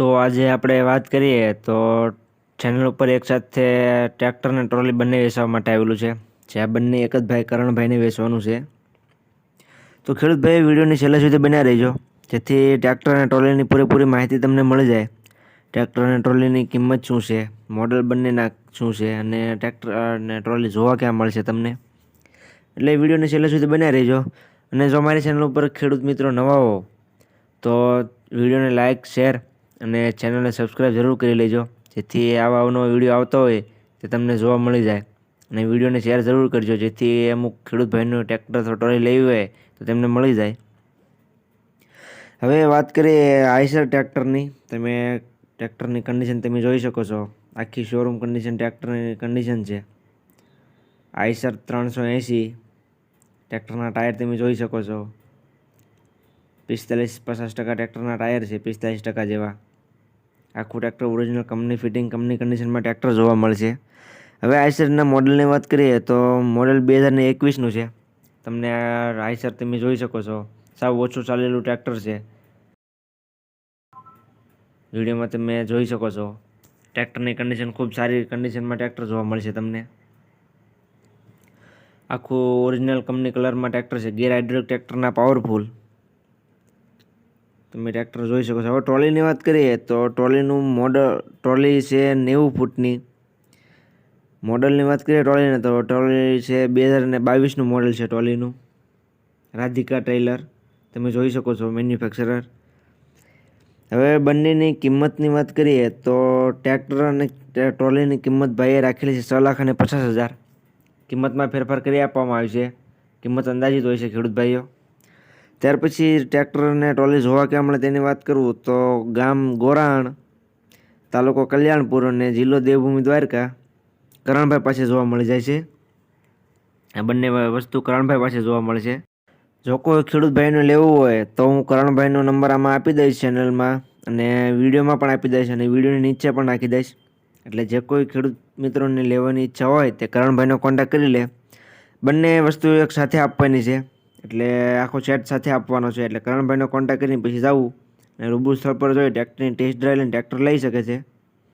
તો આજે આપણે વાત કરીએ તો ચેનલ ઉપર એક સાથે ટ્રેક્ટર અને ટ્રોલી બંને વેચવા માટે આવેલું છે, જે આ બંને એક જ ભાઈ, કરણભાઈને વેચવાનું છે. તો ખેડૂતભાઈ વિડીયોની છેલ્લે સુધી બન્યા રહેજો, જેથી ટ્રેક્ટર અને ટ્રોલીની પૂરેપૂરી માહિતી તમને મળી જાય. ટ્રેક્ટર અને ટ્રોલીની કિંમત શું છે મોડલ બંનેના શું છે, અને ટ્રેક્ટર અને ટ્રોલી જોવા ક્યાં મળશે તમને. એટલે વિડીયોને છેલ્લે સુધી બન્યા રહેજો, અને જો મારી ચેનલ ઉપર ખેડૂત મિત્રો નવા હો, તો વિડીયોને લાઇક શેર અને ચેનલને સબસ્ક્રાઈબ જરૂર કરી લેજો. જેથી આવા અવનવો વીડિયો આવતો હોય તે તમને જોવા મળી જાય. અને વિડીયોને શેર જરૂર કરજો. જેથી અમુક ખેડૂત ભાઈનું ટ્રેક્ટર અથવા ટ્રોલી લેવી હોય તો તેમને મળી જાય. હવે વાત કરીએ આઈસર ટ્રેક્ટરની. તમે ટ્રેક્ટરની કન્ડિશન તમે જોઈ શકો છો. આખી શોરૂમ કન્ડિશન ટ્રેક્ટરની કન્ડિશન છે. આઈસર ત્રણસો એંસી ટ્રેક્ટરના ટાયર તમે જોઈ શકો છો. પિસ્તાલીસ પચાસ ટકા ટ્રેક્ટરના ટાયર છે, પિસ્તાલીસ ટકા જેવા. આખું tractor original company fitting company કન્ડિશનમાં ટ્રેક્ટર જોવા મળશે. હવે આઈસરના મોડલની વાત કરીએ તો મોડલ બે હજારને એકવીસનું છે. તમને આઈસર તમે જોઈ શકો છો. સાવ ઓછું ચાલેલું ટ્રેક્ટર છે. વિડીયોમાં તમે જોઈ શકો છો. ટ્રેક્ટરની કન્ડિશન ખૂબ સારી કન્ડિશનમાં ટ્રેક્ટર જોવા મળશે તમને. આખું ઓરિજિનલ કંપની કલરમાં ટ્રેક્ટર છે. ગેર હાઇડ્રોલિક ટ્રેક્ટરના પાવરફુલ તમે ટ્રેક્ટર જોઈ શકો છો. હવે ટ્રોલીની વાત કરીએ તો ટ્રોલીનું મોડલ, ટ્રોલી છે નેવું ફૂટની. મોડલની વાત કરીએ ટ્રોલીને તો ટ્રોલી છે બે હજાર ને બાવીસનું મોડલ છે ટ્રોલીનું. રાધિકા ટ્રેલર તમે જોઈ શકો છો મેન્યુફેક્ચરર. હવે બંનેની કિંમતની વાત કરીએ તો ટ્રેક્ટર અને ટ્રોલીની કિંમત ભાઈએ રાખેલી છે છ લાખ અને પચાસ હજાર. કિંમતમાં ફેરફાર કરી આપવામાં આવી છે. કિંમત અંદાજિત હોય છે ખેડૂત ભાઈઓ. ત્યાર પછી ટ્રેક્ટર અને ટ્રોલી જોવા ક્યાં મળે તેની વાત કરું તો ગામ ગોરાણ, તાલુકો કલ્યાણપુર અને જિલ્લો દેવભૂમિ દ્વારકા કરણભાઈ પાસે જોવા મળી જાય છે. આ બંને વસ્તુ કરણભાઈ પાસે જોવા મળે છે. જો કોઈ ખેડૂતભાઈને લેવું હોય તો હું કરણભાઈનો નંબર આમાં આપી દઈશ ચેનલમાં અને વિડીયોમાં પણ આપી દઈશ અને વિડીયોની નીચે પણ નાખી દઈશ. એટલે જે કોઈ ખેડૂત મિત્રોને લેવાની ઈચ્છા હોય તે કરણભાઈનો કોન્ટેક્ટ કરી લે. બંને વસ્તુ એક સાથે આપવાની છે. એટલે આખો સેટ સાથે આપવાનો છે. એટલે કરણભાઈનો કોન્ટેક્ટ કરીને પછી જવું અને રૂબરૂ સ્થળ પર જોઈ ટ્રેક્ટરની ટેસ્ટ ડ્રાઈવ લઈને ટ્રેક્ટર લઈ શકે છે.